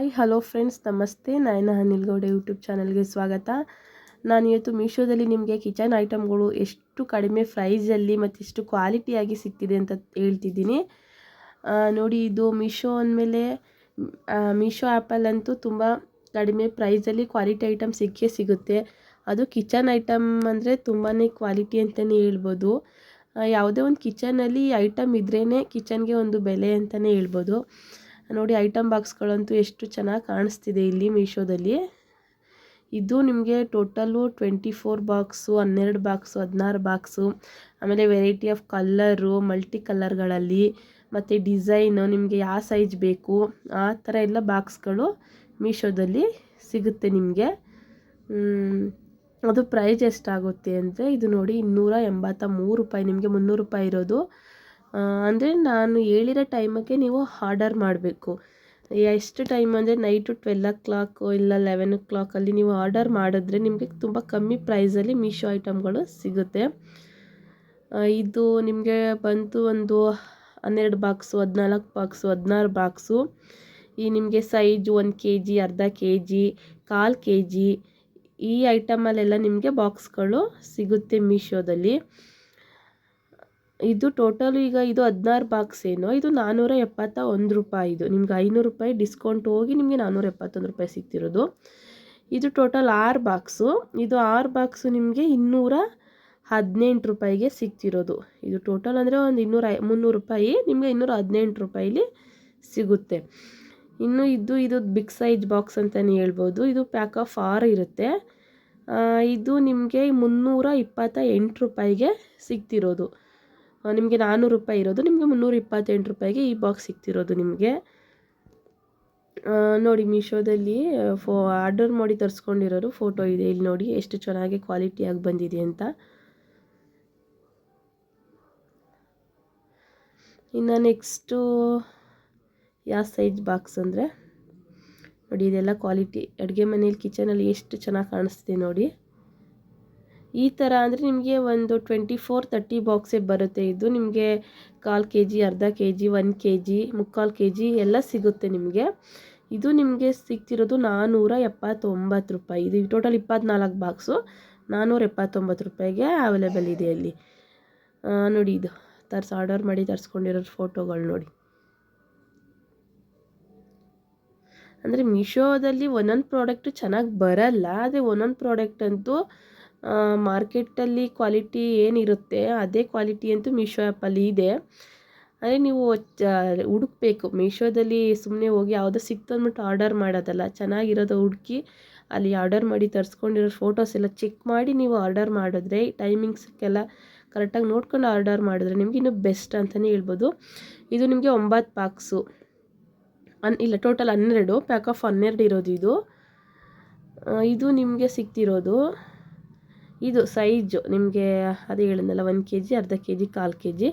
Hi hello friends ನಮಸ್ತೆ. ನಾಯನ ಅನಿಲ್ಗೌಡ YouTube ಚಾನಲ್ಗೆ ಸ್ವಾಗತ. ನಾನು ಇವತ್ತು ಮೀಶೋದಲ್ಲಿ ನಿಮಗೆ ಕಿಚನ್ ಐಟಮ್ಗಳು ಎಷ್ಟು ಕಡಿಮೆ ಪ್ರೈಸಲ್ಲಿ ಮತ್ತು ಎಷ್ಟು ಕ್ವಾಲಿಟಿಯಾಗಿ ಸಿಗ್ತಿದೆ ಅಂತ ಹೇಳ್ತಿದ್ದೀನಿ. ನೋಡಿ, ಇದು ಮೀಶೋ ಅಂದಮೇಲೆ ಮೀಶೋ ಆ್ಯಪಲ್ಲಂತೂ ತುಂಬ ಕಡಿಮೆ ಪ್ರೈಸಲ್ಲಿ ಕ್ವಾಲಿಟಿ ಐಟಮ್ ಸಿಕ್ಕೇ ಸಿಗುತ್ತೆ. ಅದು ಕಿಚನ್ ಐಟಮ್ ಅಂದರೆ ತುಂಬಾ ಕ್ವಾಲಿಟಿ ಅಂತಲೇ ಹೇಳ್ಬೋದು. ಯಾವುದೇ ಒಂದು ಕಿಚನಲ್ಲಿ ಐಟಮ್ ಇದ್ರೇ ಕಿಚನ್ಗೆ ಒಂದು ಬೆಲೆ ಅಂತಲೇ ಹೇಳ್ಬೋದು. ನೋಡಿ ಐಟಮ್ ಬಾಕ್ಸ್ಗಳಂತೂ ಎಷ್ಟು ಚೆನ್ನಾಗಿ ಕಾಣಿಸ್ತಿದೆ ಇಲ್ಲಿ ಮೀಶೋದಲ್ಲಿ. ಇದು ನಿಮಗೆ ಟೋಟಲು ಟ್ವೆಂಟಿ ಫೋರ್ ಬಾಕ್ಸು ಹನ್ನೆರಡು ಬಾಕ್ಸು ಹದಿನಾರು ಬಾಕ್ಸು ಆಮೇಲೆ ವೆರೈಟಿ ಆಫ್ ಕಲ್ಲರು ಮಲ್ಟಿ ಕಲರ್ಗಳಲ್ಲಿ ಮತ್ತು ಡಿಸೈನು ನಿಮಗೆ ಯಾವ ಸೈಜ್ ಬೇಕು, ಆ ಥರ ಎಲ್ಲ ಬಾಕ್ಸ್ಗಳು ಮೀಶೋದಲ್ಲಿ ಸಿಗುತ್ತೆ ನಿಮಗೆ. ಅದು ಪ್ರೈಸ್ ಎಷ್ಟಾಗುತ್ತೆ ಅಂದರೆ, ಇದು ನೋಡಿ, ಇನ್ನೂರ ಎಂಬತ್ತ ಮೂರು ರೂಪಾಯಿ, ನಿಮಗೆ ಮುನ್ನೂರು ರೂಪಾಯಿ ಇರೋದು. ಅಂದರೆ ನಾನು ಹೇಳಿರೋ ಟೈಮಕ್ಕೆ ನೀವು ಆರ್ಡರ್ ಮಾಡಬೇಕು. ಎಷ್ಟು ಟೈಮ್ ಅಂದರೆ ನೈಟು ಟ್ವೆಲ್ ಓ ಕ್ಲಾಕು ಇಲ್ಲ ಲೆವೆನ್ ಓ ಕ್ಲಾಕಲ್ಲಿ ನೀವು ಆರ್ಡರ್ ಮಾಡಿದ್ರೆ ನಿಮಗೆ ತುಂಬ ಕಮ್ಮಿ ಪ್ರೈಸಲ್ಲಿ ಮೀಶೋ ಐಟಮ್ಗಳು ಸಿಗುತ್ತೆ. ಇದು ನಿಮಗೆ ಬಂತು ಒಂದು ಹನ್ನೆರಡು ಬಾಕ್ಸು ಹದಿನಾಲ್ಕು ಬಾಕ್ಸು ಹದಿನಾರು ಬಾಕ್ಸು ಈ ನಿಮಗೆ ಸೈಜು ಒಂದು ಕೆ ಜಿ ಅರ್ಧ ಕೆ ಜಿ ಕಾಲು ಕೆ ಜಿ ಈ ಐಟಮಲ್ಲೆಲ್ಲ ನಿಮಗೆ ಬಾಕ್ಸ್ಗಳು ಸಿಗುತ್ತೆ ಮೀಶೋದಲ್ಲಿ ಇದು ಟೋಟಲ್ ಈಗ ಇದು ಹದಿನಾರು ಬಾಕ್ಸ್ ಏನು? ಇದು ನಾನ್ನೂರ ಎಪ್ಪತ್ತ ಒಂದು ರೂಪಾಯಿ ಇದು. ನಿಮ್ಗೆ ಐನೂರು ರೂಪಾಯಿ ಡಿಸ್ಕೌಂಟ್ ಹೋಗಿ ನಿಮಗೆ ನಾನ್ನೂರ ಎಪ್ಪತ್ತೊಂದು ರೂಪಾಯಿ ಸಿಗ್ತಿರೋದು. ಇದು ಟೋಟಲ್ ಆರು ಬಾಕ್ಸು ಇದು ಆರು ಬಾಕ್ಸು ನಿಮಗೆ ಇನ್ನೂರ ಹದಿನೆಂಟು ರೂಪಾಯಿಗೆ ಸಿಗ್ತಿರೋದು. ಇದು ಟೋಟಲ್ ಅಂದರೆ ಒಂದು ಇನ್ನೂರ ಮುನ್ನೂರು ರೂಪಾಯಿ ನಿಮಗೆ ಇನ್ನೂರ ಹದಿನೆಂಟು ರೂಪಾಯಿಲಿ ಸಿಗುತ್ತೆ. ಇನ್ನು ಇದು ಇದು ಬಿಗ್ ಸೈಜ್ ಬಾಕ್ಸ್ ಅಂತಲೇ ಹೇಳ್ಬೋದು. ಇದು ಪ್ಯಾಕ್ ಆಫ್ ಆರ್ ಇರುತ್ತೆ. ಇದು ನಿಮಗೆ ಮುನ್ನೂರ ಇಪ್ಪತ್ತ ಎಂಟು ರೂಪಾಯಿಗೆ ಸಿಗ್ತಿರೋದು. ನಿಮಗೆ ನಾನ್ನೂರು ರೂಪಾಯಿ ಇರೋದು, ನಿಮಗೆ ಮುನ್ನೂರ ಇಪ್ಪತ್ತೆಂಟು ರೂಪಾಯಿಗೆ ಈ ಬಾಕ್ಸ್ ಸಿಗ್ತಿರೋದು ನಿಮಗೆ. ನೋಡಿ ಮೀಶೋದಲ್ಲಿ ಫೋ, ಆರ್ಡರ್ ಮಾಡಿ ತರಿಸ್ಕೊಂಡಿರೋರು ಫೋಟೋ ಇದೆ ಇಲ್ಲಿ ನೋಡಿ, ಎಷ್ಟು ಚೆನ್ನಾಗಿ ಕ್ವಾಲಿಟಿಯಾಗಿ ಬಂದಿದೆ ಅಂತ. ಇನ್ನು ನೆಕ್ಸ್ಟು ಯಾವ ಸೈಜ್ ಬಾಕ್ಸ್ ಅಂದರೆ, ನೋಡಿ ಇದೆಲ್ಲ ಕ್ವಾಲಿಟಿ ಅಡುಗೆ ಮನೇಲಿ ಕಿಚನಲ್ಲಿ ಎಷ್ಟು ಚೆನ್ನಾಗಿ ಕಾಣಿಸ್ತಿದೆ ನೋಡಿ. ಈ ಥರ ಅಂದರೆ ನಿಮಗೆ ಒಂದು ಟ್ವೆಂಟಿ ಫೋರ್ ತರ್ಟಿ ಬಾಕ್ಸೇ ಬರುತ್ತೆ ಇದು. ನಿಮಗೆ ಕಾಲು ಕೆ ಜಿ ಅರ್ಧ K G one K G ಮುಕ್ಕಾಲು ಕೆ ಜಿ ಎಲ್ಲ ಸಿಗುತ್ತೆ ನಿಮಗೆ. ಇದು ನಿಮಗೆ ಸಿಗ್ತಿರೋದು ನಾನ್ನೂರ ಎಪ್ಪತ್ತೊಂಬತ್ತು ರೂಪಾಯಿ. ಇದು ಟೋಟಲ್ ಇಪ್ಪತ್ನಾಲ್ಕು ಬಾಕ್ಸು. ನಾನ್ನೂರ ಎಪ್ಪತ್ತೊಂಬತ್ತು ರೂಪಾಯಿಗೆ ಅವೈಲೇಬಲ್ ಇದೆ ಅಲ್ಲಿ ನೋಡಿ ಇದು. ತರ್ಸಿ, ಆರ್ಡರ್ ಮಾಡಿ ತರಿಸ್ಕೊಂಡಿರೋ ಫೋಟೋಗಳು ನೋಡಿ. ಅಂದರೆ ಮೀಶೋದಲ್ಲಿ ಒಂದೊಂದು ಪ್ರಾಡಕ್ಟು ಚೆನ್ನಾಗಿ ಬರಲ್ಲ. ಆದರೆ ಒಂದೊಂದು ಪ್ರಾಡಕ್ಟ್ ಅಂತೂ ಮಾರ್ಕೆಟಲ್ಲಿ ಕ್ವಾಲಿಟಿ ಏನಿರುತ್ತೆ, ಅದೇ ಕ್ವಾಲಿಟಿ ಅಂತೂ ಮೀಶೋ ಆ್ಯಪಲ್ಲಿ ಇದೆ. ಅಂದರೆ ನೀವು ಹುಡುಕ್ಬೇಕು. ಮೀಶೋದಲ್ಲಿ ಸುಮ್ಮನೆ ಹೋಗಿ ಯಾವುದೋ ಸಿಕ್ತು ಅಂದ್ಬಿಟ್ಟು ಆರ್ಡರ್ ಮಾಡೋದಲ್ಲ, ಚೆನ್ನಾಗಿರೋದು ಹುಡುಕಿ ಅಲ್ಲಿ ಆರ್ಡರ್ ಮಾಡಿ ತರಿಸ್ಕೊಂಡಿರೋ ಫೋಟೋಸ್ ಎಲ್ಲ ಚೆಕ್ ಮಾಡಿ ನೀವು ಆರ್ಡರ್ ಮಾಡಿದ್ರೆ, ಟೈಮಿಂಗ್ಸ್ಗೆಲ್ಲ ಕರೆಕ್ಟಾಗಿ ನೋಡ್ಕೊಂಡು ಆರ್ಡರ್ ಮಾಡಿದ್ರೆ ನಿಮ್ಗೆ ಇನ್ನೂ ಬೆಸ್ಟ್ ಅಂತಲೇ ಹೇಳ್ಬೋದು. ಇದು ನಿಮಗೆ ಒಂಬತ್ತು ಪ್ಯಾಕ್ಸು ಅನ್, ಇಲ್ಲ ಟೋಟಲ್ ಹನ್ನೆರಡು, ಪ್ಯಾಕ್ ಆಫ್ ಹನ್ನೆರಡು ಇರೋದು ಇದು. ಇದು ನಿಮಗೆ ಸಿಗ್ತಿರೋದು. ಇದು ಸೈಜು ನಿಮಗೆ ಅದೇ ಹೇಳಿದ್ನಲ್ಲ ಒಂದು ಕೆ ಜಿ, ಅರ್ಧ ಕೆ ಜಿ, ಕಾಲು ಕೆ ಜಿ.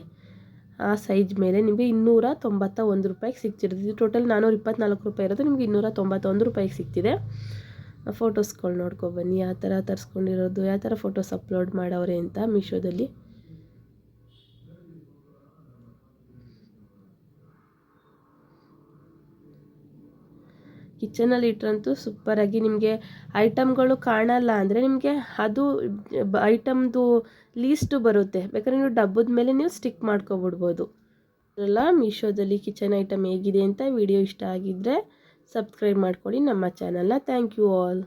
ಆ ಸೈಜ್ ಮೇಲೆ ನಿಮಗೆ ಇನ್ನೂರ ತೊಂಬತ್ತ ಒಂದು ರೂಪಾಯಿಗೆ ಸಿಗ್ತಿರೋದು ಇದು ಟೋಟಲ್ ನಾನ್ನೂರ ಇಪ್ಪತ್ನಾಲ್ಕು ರೂಪಾಯಿ ಇರೋದು, ನಿಮಗೆ ಇನ್ನೂರ ತೊಂಬತ್ತೊಂದು ರೂಪಾಯಿಗೆ ಸಿಗ್ತಿದೆ. ಫೋಟೋಸ್ಗಳು ನೋಡ್ಕೊಬನ್ನಿ ಯಾವ ಥರ ತರಿಸ್ಕೊಂಡಿರೋದು, ಯಾವ ಥರ ಫೋಟೋಸ್ ಅಪ್ಲೋಡ್ ಮಾಡವ್ರೆ ಅಂತ ಮೀಶೋದಲ್ಲಿ. ಕಿಚನಲ್ಲಿ ಇಟ್ಟರಂತೂ ಸೂಪರಾಗಿ ನಿಮಗೆ ಐಟಮ್ಗಳು ಕಾಣಲ್ಲ ಅಂದರೆ ನಿಮಗೆ ಅದು ಐಟಮ್ದು ಲೀಸ್ಟು ಬರುತ್ತೆ. ಬೇಕಾದ್ರೆ ನೀವು ಡಬ್ಬದ ಮೇಲೆ ನೀವು ಸ್ಟಿಕ್ ಮಾಡ್ಕೊಬಿಡ್ಬೋದು. ಅಲ್ಲ ಮೀಶೋದಲ್ಲಿ ಕಿಚನ್ ಐಟಮ್ ಹೇಗಿದೆ ಅಂತ ವಿಡಿಯೋ ಇಷ್ಟ ಆಗಿದ್ದರೆ ಸಬ್ಸ್ಕ್ರೈಬ್ ಮಾಡ್ಕೊಳ್ಳಿ ನಮ್ಮ ಚಾನಲ್ನ ಥ್ಯಾಂಕ್ ಯು ಆಲ್